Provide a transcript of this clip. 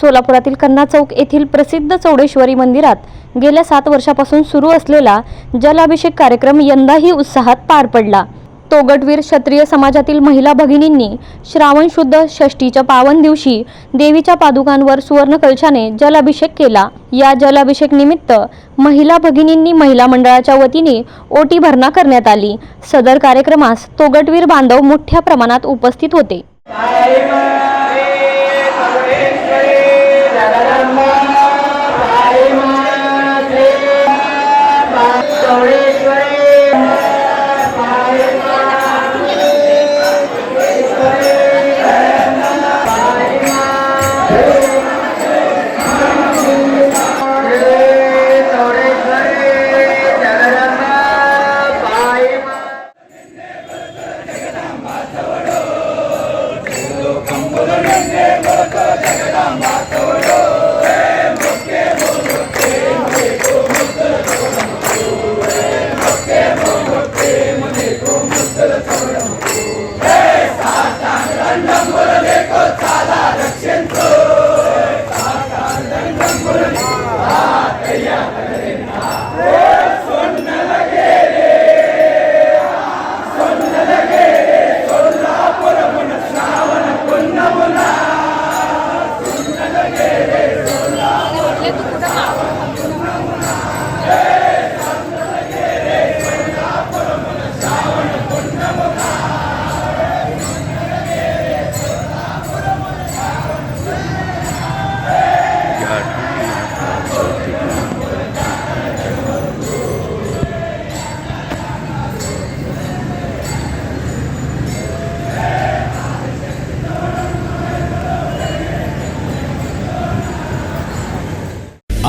सोलापुरातील कन्ना चौक येथील प्रसिद्ध चौडेश्वरी मंदिरात गेल्या सात वर्षापासून सुरू असलेला जलाभिषेक कार्यक्रम यंदाही उत्साहात पार पडला. तोगटवीर क्षत्रिय समाजातील महिला भगिनींनी श्रावण शुद्ध षष्टीच्या पावन दिवशी देवीच्या पादुकांवर सुवर्ण कलशाने जलाभिषेक केला. या जलाभिषेक निमित्त महिला भगिनींनी महिला मंडळाच्या वतीने ओटी भरणा करण्यात आली. सदर कार्यक्रमास तोगटवीर बांधव मोठ्या प्रमाणात उपस्थित होते. Itu.